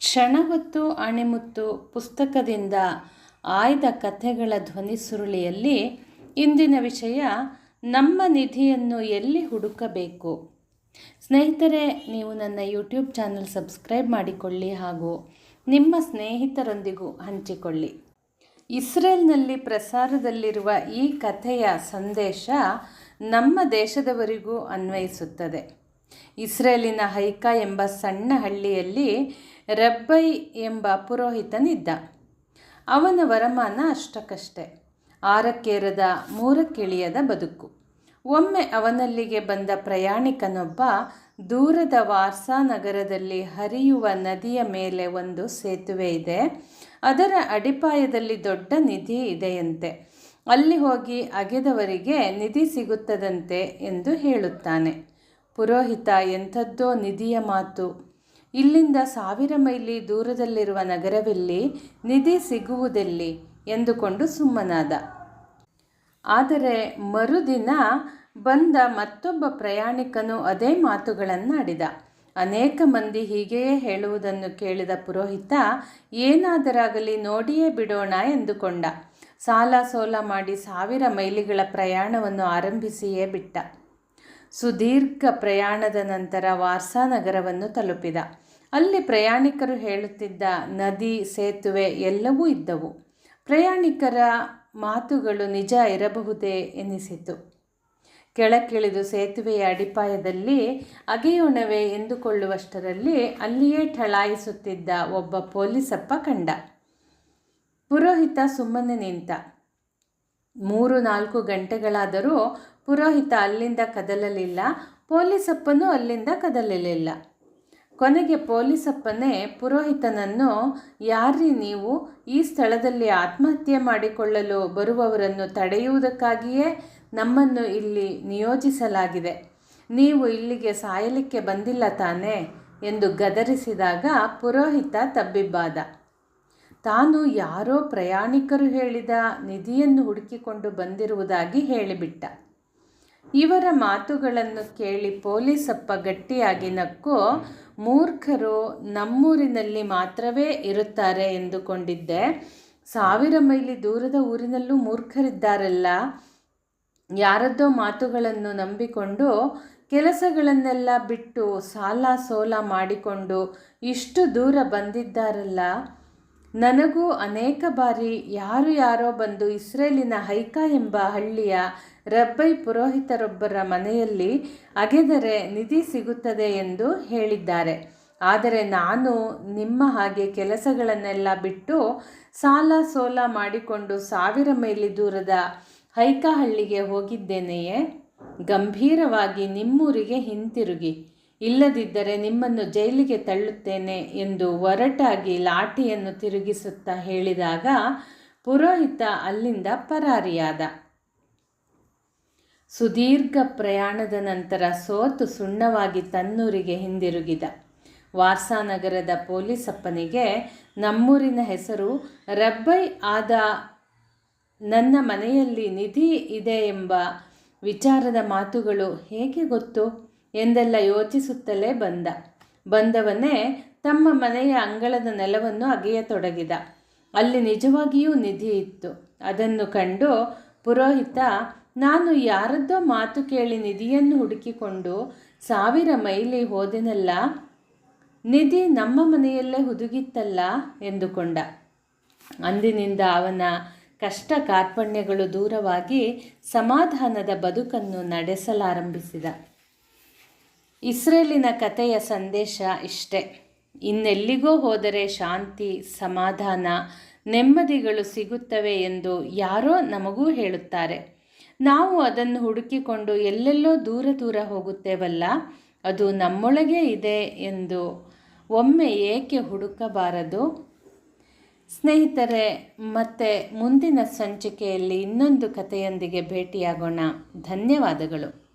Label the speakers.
Speaker 1: ಕ್ಷಣ ಹೊತ್ತು ಅಣಿಮುತ್ತು ಪುಸ್ತಕದಿಂದ ಆಯ್ದ ಕಥೆಗಳ ಧ್ವನಿ ಸುರುಳಿಯಲ್ಲಿ ಇಂದಿನ ವಿಷಯ ನಮ್ಮ ನಿಧಿಯನ್ನು ಎಲ್ಲಿ ಹುಡುಕಬೇಕು? ಸ್ನೇಹಿತರೆ, ನೀವು ನನ್ನ ಯೂಟ್ಯೂಬ್ ಚಾನಲ್ ಸಬ್ಸ್ಕ್ರೈಬ್ ಮಾಡಿಕೊಳ್ಳಿ ಹಾಗೂ ನಿಮ್ಮ ಸ್ನೇಹಿತರೊಂದಿಗೂ ಹಂಚಿಕೊಳ್ಳಿ. ಇಸ್ರೇಲ್ನಲ್ಲಿ ಪ್ರಸಾರದಲ್ಲಿರುವ ಈ ಕಥೆಯ ಸಂದೇಶ ನಮ್ಮ ದೇಶದವರಿಗೂ ಅನ್ವಯಿಸುತ್ತದೆ. ಇಸ್ರೇಲಿನ ಹೈಕಾ ಎಂಬ ಸಣ್ಣ ಹಳ್ಳಿಯಲ್ಲಿ ರಬ್ಬೈ ಎಂಬ ಪುರೋಹಿತನಿದ್ದ. ಅವನ ವರಮಾನ ಅಷ್ಟಕ್ಕಷ್ಟೆ. ಆರಕ್ಕೇರದ ಮೂರಕ್ಕಿಳಿಯದ ಬದುಕು. ಒಮ್ಮೆ ಅವನಲ್ಲಿಗೆ ಬಂದ ಪ್ರಯಾಣಿಕನೊಬ್ಬ ದೂರದ ವಾರ್ಸಾ ನಗರದಲ್ಲಿ ಹರಿಯುವ ನದಿಯ ಮೇಲೆ ಒಂದು ಸೇತುವೆ ಇದೆ. ಅದರ ಅಡಿಪಾಯದಲ್ಲಿ ದೊಡ್ಡ ನಿಧಿ ಇದೆಯಂತೆ. ಅಲ್ಲಿ ಹೋಗಿ ಅಗೆದವರಿಗೆ ನಿಧಿ ಸಿಗುತ್ತದಂತೆ ಎಂದು ಹೇಳುತ್ತಾನೆ. ಪುರೋಹಿತ ಎಂಥದ್ದೋ ನಿಧಿಯ ಮಾತು. ಇಲ್ಲಿಂದ ಸಾವಿರ ಮೈಲಿ ದೂರದಲ್ಲಿರುವ ನಗರವೆಲ್ಲಿ ನಿಧಿ ಸಿಗುವುದೆಲ್ಲಿ? ಎಂದುಕೊಂಡು ಸುಮ್ಮನಾದ. ಆದರೆ ಮರುದಿನ ಬಂದ ಮತ್ತೊಬ್ಬ ಪ್ರಯಾಣಿಕನು ಅದೇ ಮಾತುಗಳನ್ನಾಡಿದ. ಅನೇಕ ಮಂದಿ ಹೀಗೆಯೇ ಹೇಳುವುದನ್ನು ಕೇಳಿದ ಪುರೋಹಿತ, ಏನಾದರಾಗಲಿ ನೋಡಿಯೇ ಬಿಡೋಣ ಎಂದುಕೊಂಡ. ಸಾಲ ಸೋಲ ಮಾಡಿ ಸಾವಿರ ಮೈಲಿಗಳ ಪ್ರಯಾಣವನ್ನು ಆರಂಭಿಸಿಯೇ ಬಿಟ್ಟ. ಸುದೀರ್ಘ ಪ್ರಯಾಣದ ನಂತರ ವಾರ್ಸಾ ನಗರವನ್ನು ತಲುಪಿದ. ಅಲ್ಲಿ ಪ್ರಯಾಣಿಕರು ಹೇಳುತ್ತಿದ್ದ ನದಿ, ಸೇತುವೆ ಎಲ್ಲವೂ ಇದ್ದವು. ಪ್ರಯಾಣಿಕರ ಮಾತುಗಳು ನಿಜ ಇರಬಹುದೇ ಎನಿಸಿತು. ಕೆಳಕ್ಕಿಳಿದು ಸೇತುವೆಯ ಅಡಿಪಾಯದಲ್ಲಿ ಅಗೆಯೋಣವೇ ಎಂದುಕೊಳ್ಳುವಷ್ಟರಲ್ಲಿ ಅಲ್ಲಿಯೇ ಠಳಾಯಿಸುತ್ತಿದ್ದ ಒಬ್ಬ ಪೊಲೀಸಪ್ಪ ಕಂಡ. ಪುರೋಹಿತ ಸುಮ್ಮನೆ ನಿಂತ. ಮೂರು ನಾಲ್ಕು ಗಂಟೆಗಳಾದರೂ ಪುರೋಹಿತ ಅಲ್ಲಿಂದ ಕದಲಲಿಲ್ಲ, ಪೊಲೀಸಪ್ಪನೂ ಅಲ್ಲಿಂದ ಕದಲಲಿಲ್ಲ. ಕೊನೆಗೆ ಪೊಲೀಸಪ್ಪನೇ ಪುರೋಹಿತನನ್ನು, ಯಾರ್ರೀ ನೀವು? ಈ ಸ್ಥಳದಲ್ಲಿ ಆತ್ಮಹತ್ಯೆ ಮಾಡಿಕೊಳ್ಳಲು ಬರುವವರನ್ನು ತಡೆಯುವುದಕ್ಕಾಗಿಯೇ ನಮ್ಮನ್ನು ಇಲ್ಲಿ ನಿಯೋಜಿಸಲಾಗಿದೆ. ನೀವು ಇಲ್ಲಿಗೆ ಸಾಯಲಿಕ್ಕೆ ಬಂದಿಲ್ಲ ತಾನೇ? ಎಂದು ಗದರಿಸಿದಾಗ ಪುರೋಹಿತ ತಬ್ಬಿಬ್ಬಾದ. ತಾನು ಯಾರೋ ಪ್ರಯಾಣಿಕರು ಹೇಳಿದ ನಿಧಿಯನ್ನು ಹುಡುಕಿಕೊಂಡು ಬಂದಿರುವುದಾಗಿ ಹೇಳಿಬಿಟ್ಟ. ಇವರ ಮಾತುಗಳನ್ನು ಕೇಳಿ ಪೊಲೀಸಪ್ಪ ಗಟ್ಟಿಯಾಗಿ ನಕ್ಕು, ಮೂರ್ಖರು ನಮ್ಮೂರಿನಲ್ಲಿ ಮಾತ್ರವೇ ಇರುತ್ತಾರೆ ಎಂದುಕೊಂಡಿದ್ದೆ. ಸಾವಿರ ಮೈಲಿ ದೂರದ ಊರಿನಲ್ಲೂ ಮೂರ್ಖರಿದ್ದಾರಲ್ಲ. ಯಾರದ್ದೋ ಮಾತುಗಳನ್ನು ನಂಬಿಕೊಂಡು ಕೆಲಸಗಳನ್ನೆಲ್ಲ ಬಿಟ್ಟು ಸಾಲ ಸೋಲ ಮಾಡಿಕೊಂಡು ಇಷ್ಟು ದೂರ ಬಂದಿದ್ದಾರಲ್ಲ. ನನಗೂ ಅನೇಕ ಬಾರಿ ಯಾರು ಯಾರೋ ಬಂದು ಇಸ್ರೇಲಿನ ಹೈಕಾ ಎಂಬ ಹಳ್ಳಿಯ ರಬ್ಬೈ ಪುರೋಹಿತರೊಬ್ಬರ ಮನೆಯಲ್ಲಿ ಅಗೆದರೆ ನಿಧಿ ಸಿಗುತ್ತದೆ ಎಂದು ಹೇಳಿದ್ದಾರೆ. ಆದರೆ ನಾನು ನಿಮ್ಮ ಹಾಗೆ ಕೆಲಸಗಳನ್ನೆಲ್ಲ ಬಿಟ್ಟು ಸಾಲ ಸೋಲ ಮಾಡಿಕೊಂಡು ಸಾವಿರ ಮೈಲಿ ದೂರದ ಹೈಕಹಳ್ಳಿಗೆ ಹೋಗಿದ್ದೇನೆಯೇ? ಗಂಭೀರವಾಗಿ ನಿಮ್ಮೂರಿಗೆ ಹಿಂತಿರುಗಿ. ಇಲ್ಲದಿದ್ದರೆ ನಿಮ್ಮನ್ನು ಜೈಲಿಗೆ ತಳ್ಳುತ್ತೇನೆ ಎಂದು ಒರಟಾಗಿ ಲಾಠಿಯನ್ನು ತಿರುಗಿಸುತ್ತಾ ಹೇಳಿದಾಗ ಪುರೋಹಿತ ಅಲ್ಲಿಂದ ಪರಾರಿಯಾದ. ಸುದೀರ್ಘ ಪ್ರಯಾಣದ ನಂತರ ಸೋತು ಸುಣ್ಣವಾಗಿ ತನ್ನೂರಿಗೆ ಹಿಂದಿರುಗಿದ. ವಾರ್ಸಾನಗರದ ಪೊಲೀಸಪ್ಪನಿಗೆ ನಮ್ಮೂರಿನ ಹೆಸರು ರಬ್ಬೈ ಆದ ನನ್ನ ಮನೆಯಲ್ಲಿ ನಿಧಿ ಇದೆ ಎಂಬ ವಿಚಾರದ ಮಾತುಗಳು ಹೇಗೆ ಗೊತ್ತು? ಎಂದೆಲ್ಲ ಯೋಚಿಸುತ್ತಲೇ ಬಂದ. ಬಂದವನೇ ತಮ್ಮ ಮನೆಯ ಅಂಗಳದ ನೆಲವನ್ನು ಅಗೆಯತೊಡಗಿದ. ಅಲ್ಲಿ ನಿಜವಾಗಿಯೂ ನಿಧಿ ಇತ್ತು. ಅದನ್ನು ಕಂಡು ಪುರೋಹಿತ ನಾನು ಯಾರದ್ದೋ ಮಾತು ಕೇಳಿ ನಿಧಿಯನ್ನು ಹುಡುಕಿಕೊಂಡು ಸಾವಿರ ಮೈಲಿ ಹೋದೆನಲ್ಲ, ನಿಧಿ ನಮ್ಮ ಮನೆಯಲ್ಲೇ ಹುದುಗಿತ್ತಲ್ಲ ಎಂದುಕೊಂಡ. ಅಂದಿನಿಂದ ಅವನ ಕಷ್ಟ ಕಾರ್ಪಣ್ಯಗಳು ದೂರವಾಗಿ ಸಮಾಧಾನದ ಬದುಕನ್ನು ನಡೆಸಲಾರಂಭಿಸಿದ. ಇಸ್ರೇಲಿನ ಕಥೆಯ ಸಂದೇಶ ಇಷ್ಟೇ. ಇನ್ನೆಲ್ಲಿಗೋ ಹೋದರೆ ಶಾಂತಿ, ಸಮಾಧಾನ, ನೆಮ್ಮದಿಗಳು ಸಿಗುತ್ತವೆ ಎಂದು ಯಾರೋ ನಮಗೂ ಹೇಳುತ್ತಾರೆ. ನಾವು ಅದನ್ನು ಹುಡುಕಿಕೊಂಡು ಎಲ್ಲೆಲ್ಲೋ ದೂರ ದೂರ ಹೋಗುತ್ತೇವಲ್ಲ? ಅದು ನಮ್ಮೊಳಗೆ ಇದೆ ಎಂದು ಒಮ್ಮೆ ಏಕೆ ಹುಡುಕಬಾರದು? ಸ್ನೇಹಿತರೆ, ಮತ್ತೆ ಮುಂದಿನ ಸಂಚಿಕೆಯಲ್ಲಿ ಇನ್ನೊಂದು ಕಥೆಯೊಂದಿಗೆ ಭೇಟಿಯಾಗೋಣ. ಧನ್ಯವಾದಗಳು.